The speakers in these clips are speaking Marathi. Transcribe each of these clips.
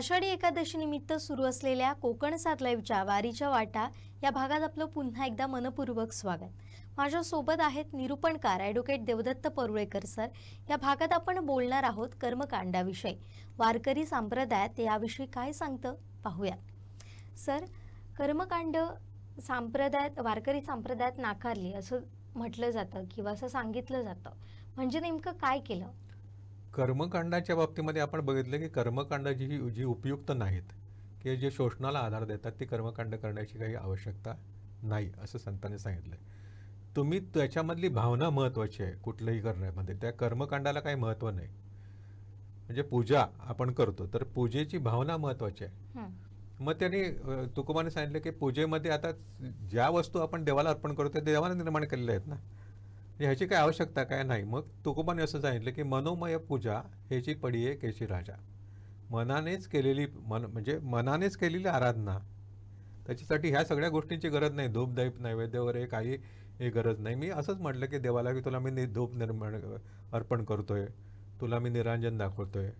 आषाढी एकादशीनिमित्त सुरू असलेल्या कोकण सात लाईव्हच्या वारीच्या वाटा या भागात आपलं पुन्हा एकदा मनपूर्वक स्वागत. माझ्यासोबत आहेत निरूपणकार ॲडव्होकेट देवदत्त परुळेकर सर. या भागात आपण बोलणार आहोत कर्मकांडाविषयी. वारकरी संप्रदायात याविषयी काय सांगतं पाहूयात. सर कर्मकांड संप्रदायात वारकरी संप्रदायात नाकारली असं म्हटलं जातं किंवा असं सांगितलं जातं. म्हणजे नेमकं काय केलं? कर्मकांडाच्या बाबतीमध्ये आपण बघितलं की कर्मकांड जी जी उपयुक्त नाहीत की जे शोषणाला आधार देतात ती कर्मकांड करण्याची काही आवश्यकता नाही असं संतांनी सांगितलं तुम्ही त्याच्यामधली भावना महत्त्वाची आहे कुठलंही करण्यामध्ये. त्या कर्मकांडाला काही महत्त्व नाही. म्हणजे पूजा आपण करतो तर पूजेची भावना महत्त्वाची आहे. हं. मग त्यांनी अ, तुकोबाने सांगितलं की पूजेमध्ये आता ज्या वस्तू आपण देवाला अर्पण करतो त्या देवाने निर्माण केलेल्या आहेत ना. ह्याची काय आवश्यकता काय नाही. मग तुकोबाने असं सांगितलं की मनोमय पूजा ह्याची पडी आहे केशी राजा. मनानेच केलेली मन म्हणजे मनानेच केलेली आराधना. त्याच्यासाठी ह्या सगळ्या गोष्टींची गरज नाही. धूप दैप नैवेद्य वगैरे काही हे गरज नाही. मी असंच म्हटलं की देवाला की तुला मी नि- धूप निर्माण अर्पण करतोय. तुला मी निरांजन दाखवतोय.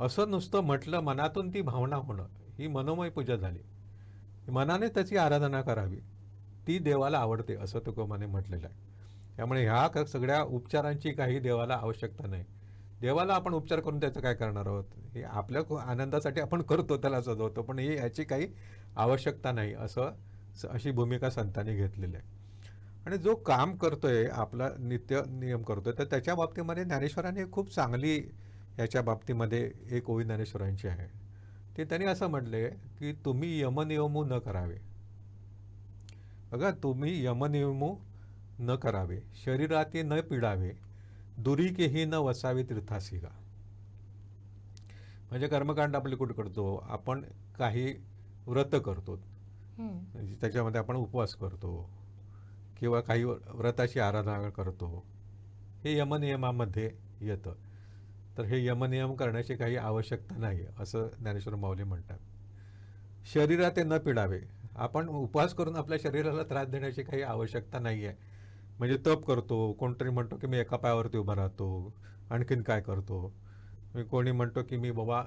असं नुसतं म्हटलं मनातून ती भावना होणं. ही मनोमय पूजा झाली. मनाने त्याची आराधना करावी. ती देवाला आवडते असं तुकोबाने म्हटलेलं आहे. त्यामुळे ह्या सगळ्या उपचारांची काही देवाला आवश्यकता नाही. देवाला आपण उपचार करून त्याचं काय करणार आहोत? हे आपल्या आनंदासाठी आपण करतो त्याला सजवतो पण हे याची काही आवश्यकता नाही असं अशी भूमिका संतांनी घेतलेली आहे. आणि जो काम करतोय आपला नित्य नियम करतोय तर त्याच्या बाबतीमध्ये ज्ञानेश्वरांनी खूप चांगली याच्या बाबतीमध्ये एक ओवी ज्ञानेश्वरांची आहे. ते त्यांनी असं म्हटले की तुम्ही यमनियमू न करावे. बघा तुम्ही यमनियमू न करावे शरीराते न पिडावे दुरीकेही न वसावे तीर्थासिगा. म्हणजे कर्मकांड आपले कुठे करतो? आपण काही व्रत करतो. त्याच्यामध्ये आपण उपवास करतो. किंवा काही व्रताची आराधना करतो. हे यमनियमामध्ये येतं. तर हे यमनियम करण्याची काही आवश्यकता नाही असं ज्ञानेश्वर माऊली म्हणतात. शरीरात ते न पिडावे. आपण उपवास करून आपल्या शरीराला त्रास देण्याची काही आवश्यकता नाही आहे म्हणजे तप करतो कोणतरी म्हणतो की मी एका पायावरती उभा राहतो आणखीन काय करतो? मी कोणी म्हणतो की मी बाबा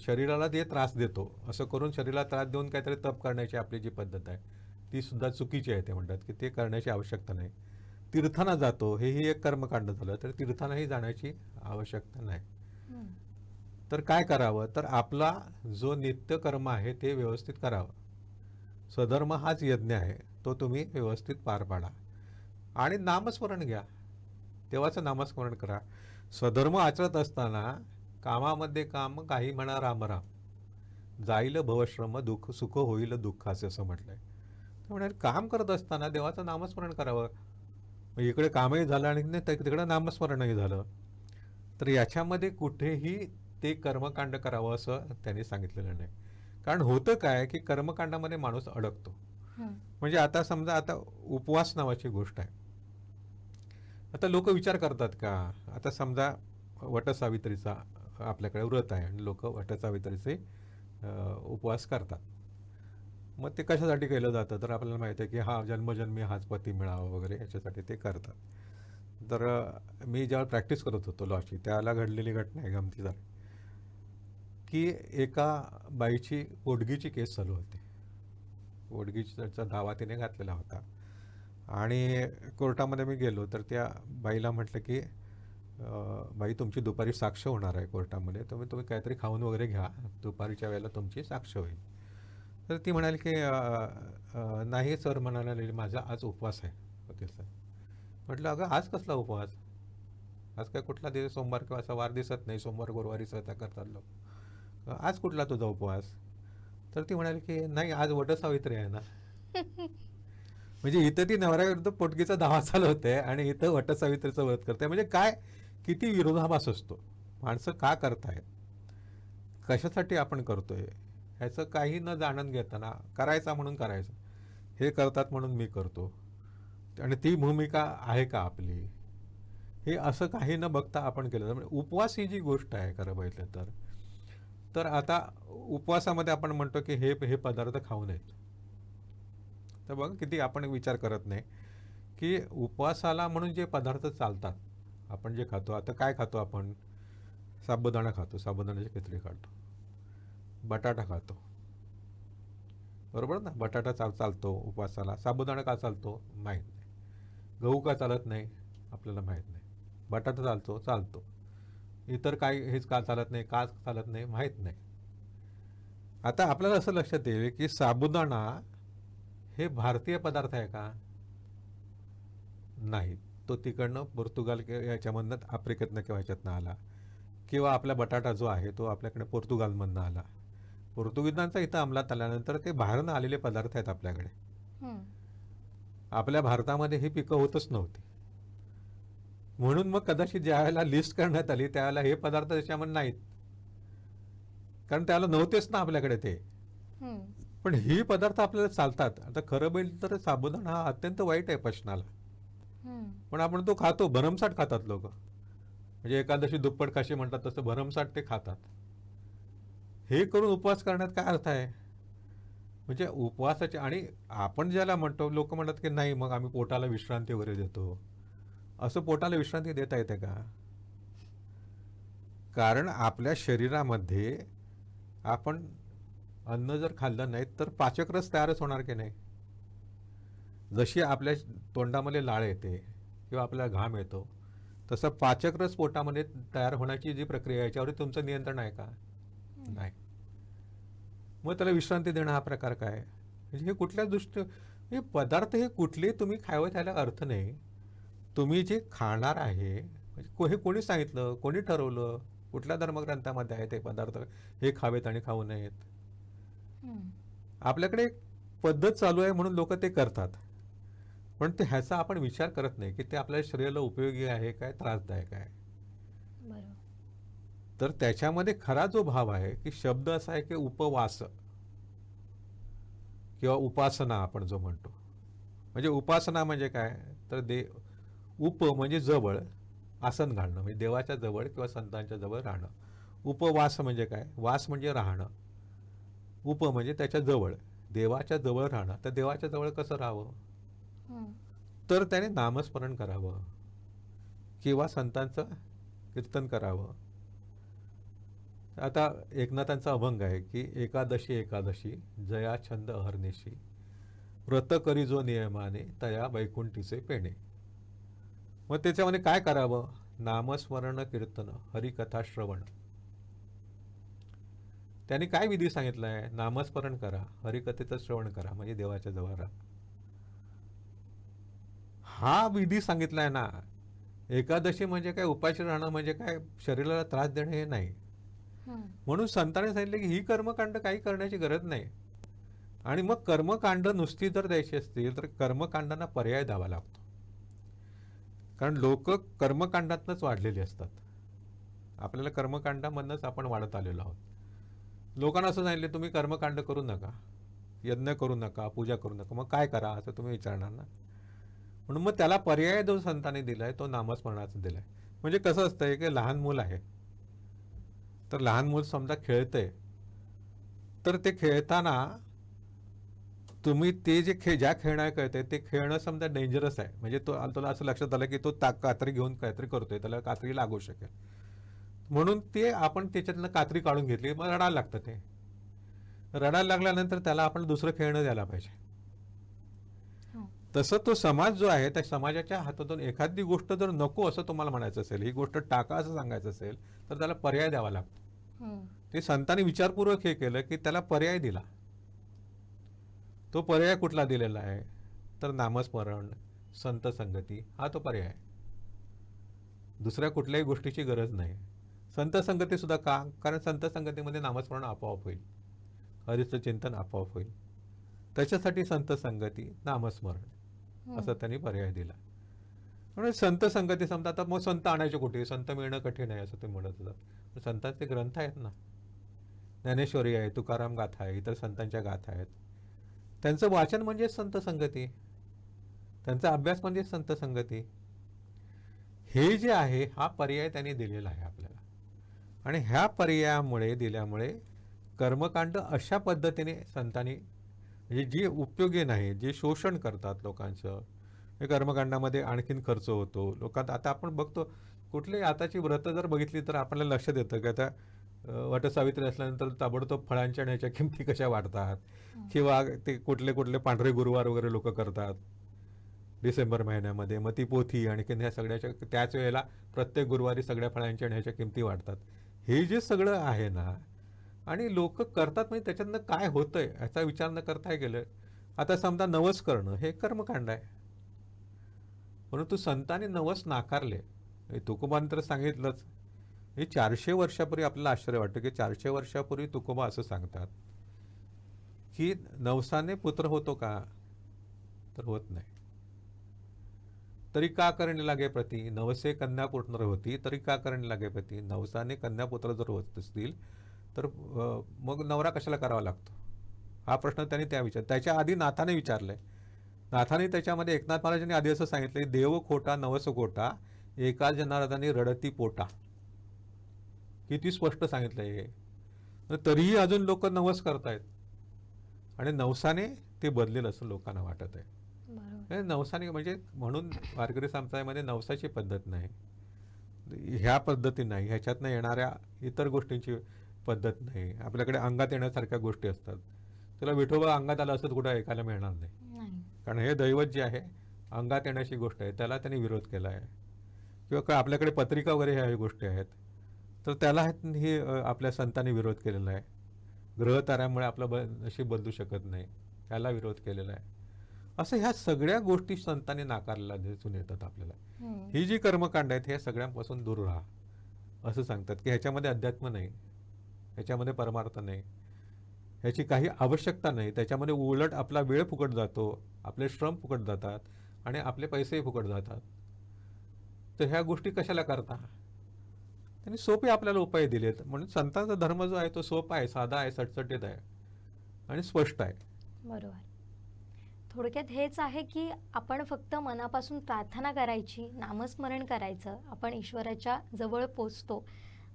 शरीराला ते त्रास देतो असं करून शरीराला त्रास देऊन काहीतरी तप करण्याची आपली जी पद्धत आहे ती सुद्धा चुकीची आहे ते म्हणतात की ते करण्याची आवश्यकता नाही. तीर्थांना जातो हेही एक कर्मकांड झालं तर तीर्थांनाही जाण्याची आवश्यकता नाही. तर काय करावं? तर आपला जो नित्य कर्म आहे ते व्यवस्थित करावं. स्वधर्म हाच यज्ञ आहे तो तुम्ही व्यवस्थित पार पाडा. आणि नामस्मरण घ्या. देवाचं नामस्मरण करा. स्वधर्म आचरत असताना कामामध्ये काम काही म्हणा राम राम. जाईल भवश्रम दुःख सुख होईल दुःखाचे असं म्हटलंय. त्यामुळे काम करत असताना देवाचं नामस्मरण करावं. मग इकडे कामही झालं आणि तिकडे नामस्मरणही झालं. तर याच्यामध्ये कुठेही ते कर्मकांड करावं असं त्यांनी सांगितलेलं नाही. कारण होतं काय की कर्मकांडामध्ये माणूस अडकतो. म्हणजे आता समजा आता उपवास नावाची गोष्ट आहे. आता लोक विचार करतात का? आता समजा वटसावित्रीचा आपल्याकडे व्रत आहे आणि लोक वटसावित्रीचे उपवास करतात. मग ते कशासाठी केलं जातं? तर आपल्याला माहिती आहे की हा जन्मजन्मी हाच पती मिळावा वगैरे याच्यासाठी ते करतात. तर मी ज्यावेळी प्रॅक्टिस करत होतो लॉची त्याला घडलेली घटना आहे गमती झाली. की एका बाईची पोटगीची केस चालू होती. पोटगीचा धावा तिने घातलेला होता. आणि कोर्टामध्ये मी गेलो तर त्या बाईला म्हटलं की बाई तुमची दुपारी साक्ष होणार आहे कोर्टामध्ये तर तुम्ही काहीतरी खाऊन वगैरे घ्या दुपारीच्या वेळेला तुमची साक्ष होईल. तर ती म्हणाली की नाही सर म्हणायला लागली माझा आज उपवास आहे. Okay sir. म्हटलं अगं आज कसला उपवास? आज काय कुठला दिवस सोमवार किंवा असा वार दिसत नाही सोमवार गुरुवारी स्वतः करतात लोक. आज कुठला तुझा उपवास? तर ती म्हणाली की नाही आज वटसावित्री आहे ना. म्हणजे इथं ती नवऱ्याविरुद्ध पोटगीचा धावा चालवते आणि इथं वटसावित्रीचं व्रत करते. म्हणजे काय? किती विरोधाभास असतो. माणसं का करतायत? कशासाठी आपण करतोय? ह्याचं काही न जाणून घेताना करायचा म्हणून करायचं. हे करतात म्हणून मी करतो. आणि ती भूमिका आहे का आपली? हे असं काही न बघता आपण केलं म्हणजे उपवास ही जी गोष्ट आहे खरं बघितलं तर तर आता उपवासामध्ये आपण म्हणतो की हे हे पदार्थ खाऊ नयेत. तर बघा किती आपण विचार करत नाही की उपवासाला म्हणून जे पदार्थ चालतात आपण जे खातो आता काय खातो आपण? साबुदाणा खातो साबुदाण्याची खिचडी खातो बटाटा खातो. बरोबर ना? बटाटा चाल चालतो उपवासाला. साबुदाणा का चालतो? माहीत नाही. गहू का चालत नाही? आपल्याला माहीत नाही. बटाटा चालतो? चालतो. इतर काय हेच का चालत नाही? का चालत नाही? माहीत नाही. आता आपल्याला असं लक्षात येईल की साबुदाणा हे भारतीय पदार्थ आहे का? नाही. तो तिकडनं पोर्तुगाल किंवा याच्यामधनं आफ्रिकेतनं किंवा ह्याच्यातनं आला. किंवा आपला बटाटा जो आहे तो आपल्याकडे पोर्तुगालमधनं आला. पोर्तुगीजांचा इथं अंमलात आल्यानंतर ते बाहेरनं आलेले पदार्थ आहेत आपल्याकडे. आपल्या भारतामध्ये ही पिकं होतच नव्हती. म्हणून मग कदाचित ज्या वेळेला लिस्ट करण्यात आली त्यावेळेला हे पदार्थ त्याच्यामध्ये नाहीत. कारण त्याला नव्हतेच ना आपल्याकडे ते. पण ही पदार्थ आपल्याला चालतात. आता खरं बैल तर साबुदाणा हा अत्यंत वाईट आहे पचनाला. पण आपण तो खातो भरमसाठ खातात लोक. म्हणजे एकादशी दुप्पट काशी म्हणतात तसं भरमसाठ ते खातात. हे करून उपवास करण्यात काय अर्थ आहे? म्हणजे उपवासाचे आणि आपण ज्याला म्हणतो लोक म्हणतात की नाही मग आम्ही पोटाला विश्रांती वगैरे देतो. असं पोटाला विश्रांती देता येते का? कारण आपल्या शरीरामध्ये आपण अन्न जर खाल्लं नाही तर पाचकरस तयारच होणार की नाही? जशी आपल्या तोंडामध्ये लाळ येते किंवा आपल्याला घाम येतो तसं पाचकरस पोटामध्ये तयार होण्याची जी प्रक्रिया आहे याच्यावर तुमचं नियंत्रण आहे का? नाही. मग त्याला विश्रांती देणं हा प्रकार काय? म्हणजे हे कुठल्या दृष्टी हे पदार्थ हे कुठले तुम्ही खावं त्याला अर्थ नाही. तुम्ही जे खाणार आहे म्हणजे को- हे कोणी सांगितलं? कोणी ठरवलं? कुठल्या धर्मग्रंथामध्ये आहे ते पदार्थ? हे खावेत आणि खाऊ नयेत. आपल्याकडे एक पद्धत चालू आहे म्हणून लोक ते करतात. पण ते ह्याचा आपण विचार करत नाही की ते आपल्या शरीराला उपयोगी आहे काय त्रासदायक आहे. तर त्याच्यामध्ये खरा जो भाव आहे की शब्द असा आहे की उपवास. किंवा उपासना आपण जो म्हणतो. म्हणजे उपासना म्हणजे काय? तर दे उप म्हणजे जवळ आसन घालणं. म्हणजे देवाच्या जवळ किंवा संतांच्या जवळ राहणं. उपवास म्हणजे काय? वास म्हणजे राहणं. उप म्हणजे त्याच्याजवळ. देवाच्या जवळ राहणं. तर देवाच्या जवळ कसं राहावं. तर त्याने नामस्मरण करावं. किंवा संतांचं कीर्तन करावं. आता एकनाथांचा अभंग आहे की एकादशी एकादशी जया छंद अहर्निशी. व्रत करी जो नियमाने तया वैकुंठीचे पेणे. मग त्याच्यामध्ये काय करावं? नामस्मरण कीर्तन हरिकथा श्रवण. त्यांनी काय विधी सांगितलाय? नामस्मरण करा हरिकथेचं श्रवण करा म्हणजे देवाच्या जवळ राहा हा विधी सांगितलाय ना एकादशी म्हणजे काय उपाशी राहणं म्हणजे काय शरीराला त्रास देणं हे नाही. म्हणून संतांनी सांगितले की ही कर्मकांड काही करण्याची गरज नाही. आणि मग कर्मकांड नुसती जर द्यायची असतील तर कर्मकांडांना पर्याय द्यावा लागतो. कारण लोक कर्मकांडातनंच वाढलेली असतात. आपल्याला कर्मकांडामधनंच आपण वाढत आलेलो आहोत. लोकांना असं सांगितले तुम्ही कर्मकांड करू नका यज्ञ करू नका पूजा करू नका मग काय करा? असं तुम्ही विचारणार ना? म्हणून मग त्याला पर्याय जो संतांनी दिलाय तो नामस्मरणाचा दिलाय. म्हणजे कसं असतंय की लहान मूल आहे. तर लहान मूल समजा खेळतंय तर ते खेळताना तुम्ही ते जे खेळ ज्या खेळणार कळते ते खेळणं समजा डेंजरस आहे. म्हणजे तो तुला असं लक्षात आलं की तो ता कात्री घेऊन काहीतरी करतोय त्याला कात्री लागू शकेल. म्हणून ते आपण त्याच्यातनं कात्री काढून घेतली. मग रडायला लागतं ते. रडायला लागल्यानंतर त्याला आपण दुसरं खेळणं द्यायला पाहिजे. हो. तसं तो समाज जो आहे त्या समाजाच्या हातातून एखादी गोष्ट जर नको असं तुम्हाला म्हणायचं असेल ही गोष्ट टाका असं सांगायचं असेल तर त्याला पर्याय द्यावा लागतो. हम्म. ते संतांनी विचारपूर्वक हे केलं की त्याला पर्याय दिला. तो पर्याय कुठला दिलेला आहे? तर नामस्मरण संत संगती हा तो पर्याय दुसऱ्या कुठल्याही गोष्टीची गरज नाही. संत संगती सुद्धा का? कारण संत संगतीमध्ये नामस्मरण आपोआप होईल. हरीचं चिंतन आपोआप होईल. त्याच्यासाठी संत संगती नामस्मरण हम्म. असा त्यांनी पर्याय दिला. म्हणजे संत संगती समजा आता मग संत आणायचे कुठे? संत मिळणं कठीण आहे असं ते म्हणत होतात. पण संतांचे ग्रंथ आहेत ना. ज्ञानेश्वरी आहे तुकाराम गाथा आहे इतर संतांच्या गाथा आहेत. त्यांचं वाचन म्हणजे संत संगती त्यांचा अभ्यास म्हणजे संत संगती हे जे आहे हा पर्याय त्यांनी दिलेला आहे आपल्याला. आणि ह्या पर्यायामुळे दिल्यामुळे कर्मकांड अशा पद्धतीने संतांनी म्हणजे जी उपयोगी नाही जे शोषण करतात लोकांचं हे कर्मकांडामध्ये आणखीन खर्च होतो. लोकांत आता आपण बघतो कुठली आताची व्रतं जर बघितली तर आपल्याला लक्षात येतं की आता वटसावित्री असल्यानंतर ताबडतोब फळांच्या आणि ह्याच्या किमती कशा वाढतात? किंवा ते कुठले कुठले पांढरे गुरुवार वगैरे लोक करतात. डिसेंबर महिन्यामध्ये मग ती पोथी आणखीन ह्या सगळ्याच्या त्याच वेळेला प्रत्येक गुरुवारी सगळ्या फळांच्या आणि ह्याच्या किमती वाढतात. हे जे सगळं आहे ना आणि लोक करतात म्हणजे त्याच्यातनं काय होतंय याचा विचार न करताय गेलं. आता समजा नवस करणं हे कर्मकांड आहे. परंतु संतांनी नवस नाकारले. हे तुकोबाने तर सांगितलंच. हे चारशे वर्षापूर्वी आपल्याला आश्चर्य वाटतं की चारशे वर्षापूर्वी तुकोबा असं सांगतात की नवसाने पुत्र होतो का? तर होत नाही. तरी का करणे लागे प्रती? नवसे कन्यापुत्र होती तरी का करणे लागे प्रती? नवसाने कन्यापुत्र जर होत असतील तर मग नवरा कशाला करावा लागतो? हा प्रश्न त्यांनी त्या विचार त्याच्या आधी नाथाने विचारलाय. नाथाने त्याच्यामध्ये एकनाथ महाराजांनी आधी असं सांगितलंय देव खोटा नवस खोटा एका जनार्दनी रडती पोटा. किती स्पष्ट सांगितलंय हे. तरीही अजून लोक नवस करतायत. आणि नवसाने ते बदलेल असं लोकांना वाटत आहे हे नवसाने म्हणजे म्हणून वारकरी संप्रदायामध्ये नवसाची पद्धत नाही. ह्या पद्धती नाही ह्याच्यातनं येणाऱ्या इतर गोष्टींची पद्धत नाही. आपल्याकडे अंगात येण्यासारख्या गोष्टी असतात. तुला विठोबा अंगात आलं असं कुठं ऐकायला मिळणार नाही. कारण हे दैवत जे आहे अंगात येण्याची गोष्ट आहे त्याला त्यांनी विरोध केला आहे किंवा काय आपल्याकडे पत्रिका वगैरे ह्या गोष्टी आहेत तर त्याला हे आपल्या संतांनी विरोध केलेला आहे. ग्रहताऱ्यामुळे आपलं ब नशीब बदलू शकत नाही. त्याला विरोध केलेला आहे. असं ह्या सगळ्या गोष्टी संतांनी नाकारलेल्या दिसून येतात आपल्याला. ही जी कर्मकांड आहेत हे सगळ्यांपासून दूर राहा असं सांगतात. की ह्याच्यामध्ये अध्यात्म नाही ह्याच्यामध्ये परमार्थ नाही ह्याची काही आवश्यकता नाही. त्याच्यामध्ये उलट आपला वेळ फुकट जातो आपले श्रम फुकट जातात आणि आपले पैसेही फुकट जातात. तर ह्या गोष्टी कशाला करता? त्यांनी सोपे आपल्याला उपाय दिलेत. म्हणून संतांचा धर्म जो आहे तो सोपा आहे साधा आहे सटसटीत आहे आणि स्पष्ट आहे. बरोबर. थोडक्यात हेच आहे की आपण फक्त मनापासून प्रार्थना करायची नामस्मरण करायचं आपण ईश्वराच्या जवळ पोचतो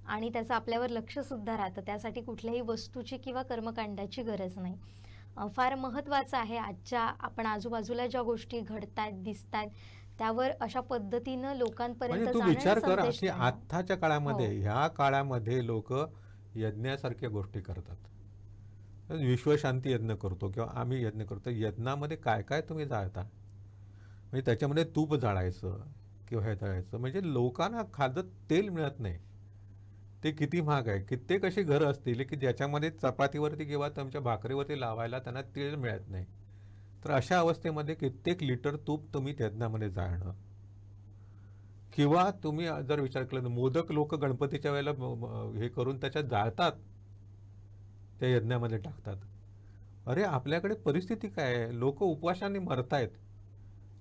आणि त्याचं आपल्यावर लक्ष सुद्धा राहतं त्यासाठी कुठल्याही वस्तूची किंवा कर्मकांडाची गरज नाही फार महत्त्वाचं आहे आजच्या आपण आजूबाजूला ज्या गोष्टी घडतायत दिसतायत त्यावर अशा पद्धतीनं लोकांपर्यंत म्हणजे तू विचार कर. आत्ताच्या काळामध्ये हो. ह्या काळामध्ये लोक यज्ञासारख्या गोष्टी करतात विश्वशांती यज्ञ करतो किंवा आम्ही यज्ञ करतो. यज्ञामध्ये काय काय तुम्ही जाळता? म्हणजे त्याच्यामध्ये तूप जाळायचं किंवा हे जाळायचं. म्हणजे लोकांना खाजत तेल मिळत नाही. ते किती महाग आहे. कित्येक अशी घरं असतील की ज्याच्यामध्ये चपातीवरती किंवा तुमच्या भाकरीवरती लावायला त्यांना तेल मिळत नाही. तर अशा अवस्थेमध्ये कित्येक लिटर तूप तुम्ही यज्ञामध्ये जाळणं. किंवा तुम्ही जर विचार केला तर मोदक लोक गणपतीच्या वेळेला हे करून त्याच्यात जाळतात. त्या यज्ञामध्ये टाकतात. अरे आपल्याकडे परिस्थिती काय आहे? लोक उपवासाने मरतायत.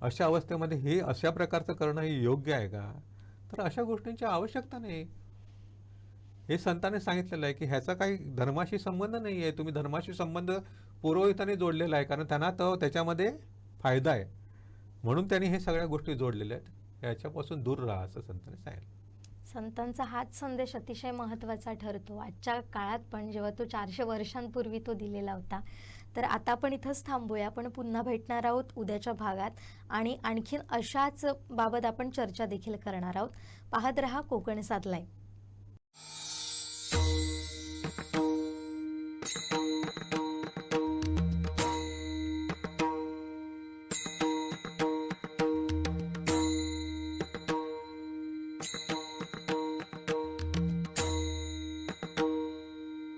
अशा अवस्थेमध्ये हे अशा प्रकारचं करणं हे योग्य आहे का? तर अशा गोष्टींची आवश्यकता नाही. हे संतांनी सांगितलेलं आहे की ह्याचा काही धर्माशी संबंध नाही आहे. तुम्ही धर्माशी संबंध पुरोहितांनी जोडलेला आहे. कारण त्यांना तो त्याच्यामध्ये फायदा आहे. म्हणून त्यांनी हे सगळ्या गोष्टी जोडलेल्या आहेत. याच्यापासून दूर राहा असं संतांनी सांगितलं. संतांचा हाच संदेश अतिशय महत्त्वाचा ठरतो. आजच्या काळात पण जेव्हा तो चारशे वर्षांपूर्वी तो दिलेला होता तर आता आपण इथंच थांबूया. पण पुन्हा भेटणार आहोत उद्याच्या भागात आणि आणखीन अशाच बाबत आपण चर्चा देखील करणार आहोत. पाहत रहा कोकण साधलाय